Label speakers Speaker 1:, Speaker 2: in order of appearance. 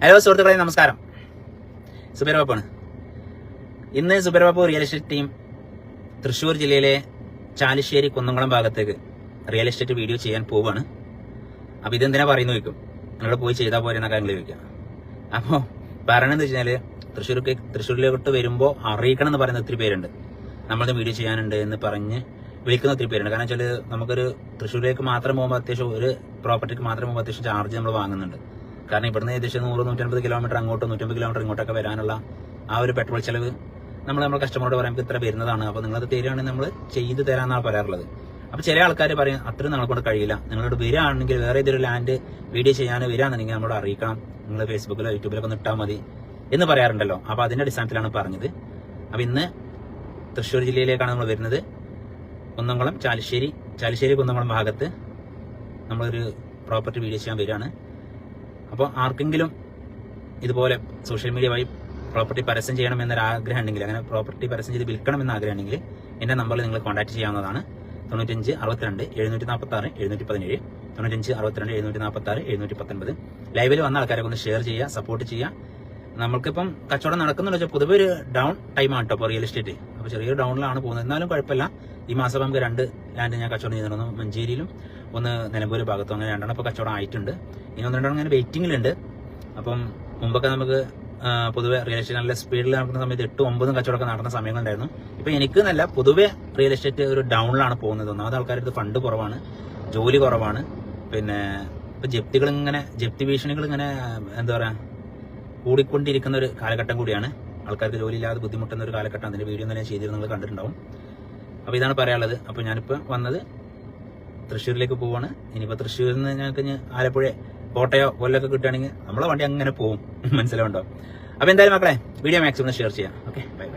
Speaker 1: Hello സുഹൃത്തുക്കളെ നമസ്കാരം. സുബൈർബാപ്പാണ് ഇന്ന് Zubair Babu real estate team Thrissur ജില്ലയിലെ ചാലിശ്ശേരി കുന്നംകുളം ഭാഗത്തേക്ക് റിയൽ എസ്റ്റേറ്റ് വീഡിയോ ചെയ്യാൻ പോവാണ്. അപ്പോൾ ഇതെന്തിനാ പറയുന്നു ചോദിക്കും. നിങ്ങൾ പോയി ചെയ്താൽ പോരെ എന്നൊക്കെ നിങ്ങൾ ചോദിക്കാം. അപ്പോൾ പറയണമെന്ന് വെച്ച് കഴിഞ്ഞാൽ തൃശ്ശൂർക്ക് തൃശ്ശൂരിലോട്ട് വരുമ്പോൾ അറിയിക്കണം എന്ന് പറയുന്ന ഒത്തിരി പേരുണ്ട്. നമ്മളത് വീഡിയോ ചെയ്യാനുണ്ട് എന്ന് പറഞ്ഞ് വിളിക്കുന്ന ഒത്തിരി പേരുണ്ട്. കാരണം വെച്ചാൽ നമുക്കൊരു തൃശ്ശൂരിലേക്ക് മാത്രം പോകുമ്പോൾ അത്യാവശ്യം ഒരു പ്രോപ്പർട്ടിക്ക് മാത്രം പോകുമ്പോൾ അത്യാവശ്യം ചാർജ് നമ്മൾ വാങ്ങുന്നുണ്ട്. കാരണം ഇവിടുന്ന് ഏകദേശം നൂറ് നൂറ്റമ്പത് കിലോമീറ്റർ അങ്ങോട്ടും നൂറ്റമ്പത് കിലോമീറ്റർ ഇങ്ങോട്ടൊക്കെ വരാനുള്ള ആ ഒരു പെട്രോൾ ചെലവ് നമ്മൾ നമ്മുടെ കസ്റ്റമറോട് പറയുമ്പോൾ ഇത്ര വരുന്നതാണ്. അപ്പോൾ നിങ്ങളത് തരികയാണെങ്കിൽ നമ്മൾ ചെയ്ത് തരാമെന്നാണ് പറയാറുള്ളത്. അപ്പോൾ ചില ആൾക്കാർ പറയും അത്രയും നമ്മളെ കൊണ്ട് കഴിയില്ല. നിങ്ങളോട് വരികയാണെങ്കിൽ വേറെ ഏതൊരു ലാൻഡ് വീഡിയോ ചെയ്യാൻ വരികയാണെന്നുണ്ടെങ്കിൽ നമ്മളോട് അറിയിക്കണം. നിങ്ങൾ ഫേസ്ബുക്കിലോ യൂട്യൂബിലൊക്കെ ഒന്ന് ഇട്ടാൽ മതി. എന്ന് പറയാറുണ്ടല്ലോ. അപ്പോൾ അതിന്റെ അടിസ്ഥാനത്തിലാണ് പറഞ്ഞത്. അപ്പോൾ ഇന്ന് തൃശ്ശൂർ ജില്ലയിലേക്കാണ് നമ്മൾ വരുന്നത്. കുന്നംകുളം ചാലിശ്ശേരി. ചാലിശ്ശേരി കുന്നംകുളം ഭാഗത്ത് നമ്മളൊരു പ്രോപ്പർട്ടി വീഡിയോ ചെയ്യാൻ വരികയാണ്. അപ്പോൾ ആർക്കെങ്കിലും ഇതുപോലെ സോഷ്യൽ മീഡിയ വഴി പ്രോപ്പർട്ടി പരസ്യം ചെയ്യണം എന്നൊരു ആഗ്രഹം ഉണ്ടെങ്കിൽ അങ്ങനെ പ്രോപ്പർട്ടി പരസ്യം ചെയ്ത് വിൽക്കണം എന്ന ഉണ്ടെങ്കിൽ എന്റെ നമ്പറിൽ നിങ്ങൾ കോൺടാക്ട് ചെയ്യാവുന്നതാണ്. തൊണ്ണൂറ്റഞ്ച് അറുപത്തിരണ്ട് എഴുന്നൂറ്റി നാൽപ്പത്തി ആറ് എഴുന്നൂറ്റി പതിനേഴ്. തൊണ്ണൂറ്റഞ്ച് അറുപത്തിരണ്ട് എഴുന്നൂറ്റി നാൽപ്പത്തി ആറ് എഴുന്നൂറ്റി പത്തൊൻപത്. ലൈവിൽ വന്ന ആൾക്കാരെ ഒന്ന് ഷെയർ ചെയ്യുക സപ്പോർട്ട് ചെയ്യുക. നമ്മൾക്കിപ്പം കച്ചവടം നടക്കുന്നുണ്ട്. വെച്ചാൽ പൊതുവെ ഒരു ഡൗൺ ടൈമാണ് കേട്ടോ ഇപ്പോൾ റിയൽ എസ്റ്റേറ്റ് അപ്പോൾ ചെറിയൊരു ഡൗണിലാണ് പോകുന്നത്. എന്നാലും കുഴപ്പമില്ല. ഈ മാസം നമുക്ക് രണ്ട് ലാൻഡ് ഞാൻ കച്ചവടം ചെയ്തിരുന്നു മഞ്ചേരിയിലും ഒന്ന് നിലമ്പൂർ ഭാഗത്തും അങ്ങനെ രണ്ടെണ്ണം ഇപ്പോൾ കച്ചവടം ആയിട്ടുണ്ട്. ഇനി ഒന്ന് രണ്ടെണ്ണം അങ്ങനെ വെയിറ്റിങ്ങിലുണ്ട് അപ്പം മുമ്പൊക്കെ നമുക്ക് പൊതുവെ റിയൽ എസ്റ്റേറ്റ് നല്ല സ്പീഡിൽ നടക്കുന്ന സമയത്ത് എട്ടും ഒമ്പതും കച്ചവടമൊക്കെ നടന്ന സമയങ്ങളുണ്ടായിരുന്നു. ഇപ്പം എനിക്ക് നല്ല പൊതുവെ റിയൽ എസ്റ്റേറ്റ് ഒരു ഡൗണിലാണ് പോകുന്നത്. ഒന്നാമത് ആൾക്കാരുടെ ഫണ്ട് കുറവാണ്. ജോലി കുറവാണ്. പിന്നെ ഇപ്പം ജപ്തികൾ ഇങ്ങനെ ജപ്തി ഭീഷണികൾ ഇങ്ങനെ എന്താ പറയാ കൂടിക്കൊണ്ടിരിക്കുന്ന ഒരു കാലഘട്ടം കൂടിയാണ്. ആൾക്കാർക്ക് ജോലിയില്ലാതെ ബുദ്ധിമുട്ടുന്ന ഒരു കാലഘട്ടം. അതിന്റെ വീഡിയോ തന്നെ ചെയ്തിരുന്നു നിങ്ങൾ കണ്ടിട്ടുണ്ടാവും. അപ്പോൾ ഇതാണ് പറയാനുള്ളത്. അപ്പോൾ ഞാനിപ്പോൾ വന്നത് തൃശ്ശൂരിലേക്ക് പോവാണ്. ഇനിയിപ്പോൾ തൃശ്ശൂരിൽ നിന്ന് ഞങ്ങൾക്ക് ആലപ്പുഴ കോട്ടയോ കൊല്ലമൊക്കെ കിട്ടുകയാണെങ്കിൽ നമ്മളെ വണ്ടി അങ്ങനെ പോവും മനസ്സിലാവുണ്ടോ? അപ്പോൾ എന്തായാലും മക്കളെ വീഡിയോ മാക്സിമം ഷെയർ ചെയ്യാം. Okay bye